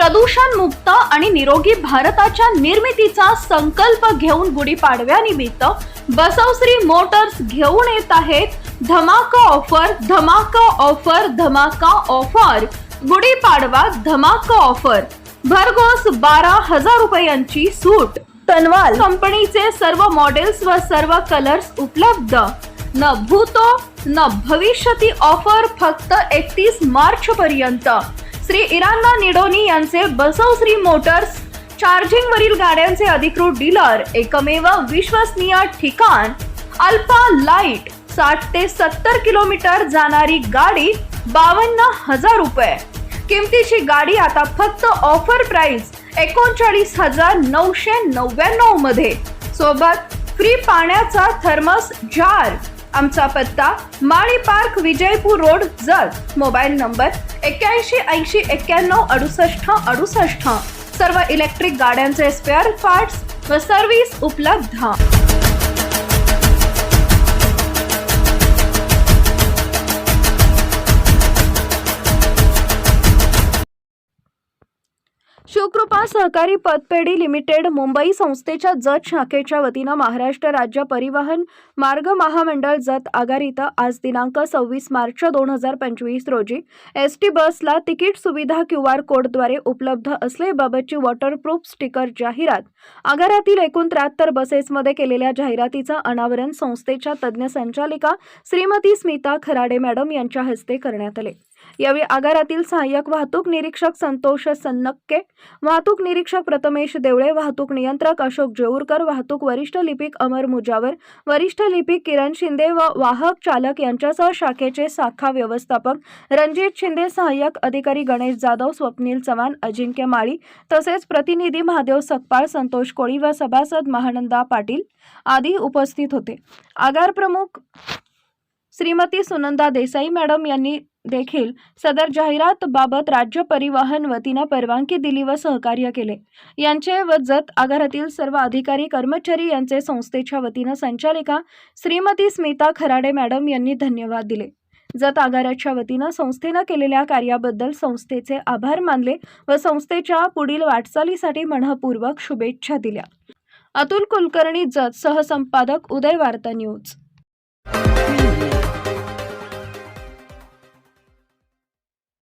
प्रदूषण मुक्त आणि निरोगी भारताच्या निर्मितीचा संकल्प घेऊन गुढीपाडव्यानिमित्त बसवश्री मोटर्स घेऊन येत आहेत. धमाका ऑफर धमाका ऑफर धमाका ऑफर. गुढीपाडवा धमाका ऑफर. भरघोस बारा हजार रुपयांची सूट. तनवाल कंपनीचे सर्व मॉडेल्स व सर्व कलर्स उपलब्ध. न भूतो न भविष्यती ऑफर फक्त एकतीस मार्च पर्यंत श्री इरांदा निडोनी यांचे बसवश्री मोटर्स चार्जिंग वरील गाड्यांचे अधिकृत डीलर एकमेव विश्वसनीय ठिकाण अल्फा लाइट साठ ते सत्तर किलोमीटर जाणारी गाडी बावन्न हजार रुपये. किमतीची गाडी आता फक्त ऑफर प्राइस एकोणचाळीस हजार नऊशे नव्याण्णवमध्ये. सोबत फ्री पाण्याचा थर्मस जार आमचा पत्ता Mali park Vijaypur road Jat mobile number एक्क्याऐंशी ऐंशी एक्क्याण्णव अडुसष्ट अडुसष्ट. सर्व इलेक्ट्रिक गाड्यांचे स्पेअर पार्ट्स व सर्व्हिस उपलब्ध. शिवकृपा सहकारी पतपेढी लिमिटेड मुंबई संस्थेच्या जत शाखेच्या वतीनं महाराष्ट्र राज्य परिवहन मार्ग महामंडळ जत आगार इथं आज दिनांक सव्वीस मार्च दोन हजार पंचवीस रोजी एस टी बसला तिकीट सुविधा क्यू आर कोडद्वारे उपलब्ध असल्याबाबतची वॉटरप्रूफ स्टिकर जाहिरात. आगारातील एकूण त्र्याहत्तर बसेसमध्ये केलेल्या जाहिरातीचं अनावरण संस्थेच्या तज्ज्ञ संचालिका श्रीमती स्मिता खराडे मॅडम यांच्या हस्ते करण्यात आले. यावेळी आगारातील सहाय्यक वाहतूक निरीक्षक संतोष सन्नक्के वाहतूक निरीक्षक प्रथमेश देवळे वाहतूक नियंत्रक अशोक जेऊरकर वाहतूक वरिष्ठ लिपिक अमर मुजावर वरिष्ठ लिपिक किरण शिंदे व वाहक चालक यांच्यासह शाखेचे शाखा व्यवस्थापक रणजित शिंदे सहाय्यक अधिकारी गणेश जाधव स्वप्नील चव्हाण अजिंक्य माळी तसेच प्रतिनिधी महादेव सकपाळ संतोष कोळी व सभासद महानंदा पाटील आदी उपस्थित होते. आगार प्रमुख श्रीमती सुनंदा देसाई मॅडम यांनी देखील सदर जाहिरात बाबत राज्य परिवहन वतीनं परवानगी दिली व सहकार्य केले. यांचे व जत आगारातील सर्व अधिकारी कर्मचारी यांचे संस्थेच्या वतीनं संचालिका श्रीमती स्मिता खराडे मॅडम यांनी धन्यवाद दिले. जत आगाराच्या वतीनं संस्थेनं केलेल्या कार्याबद्दल संस्थेचे आभार मानले व संस्थेच्या पुढील वाटचालीसाठी मनपूर्वक शुभेच्छा दिल्या. अतुल कुलकर्णी जत सहसंपादक उदय वार्ता न्यूज.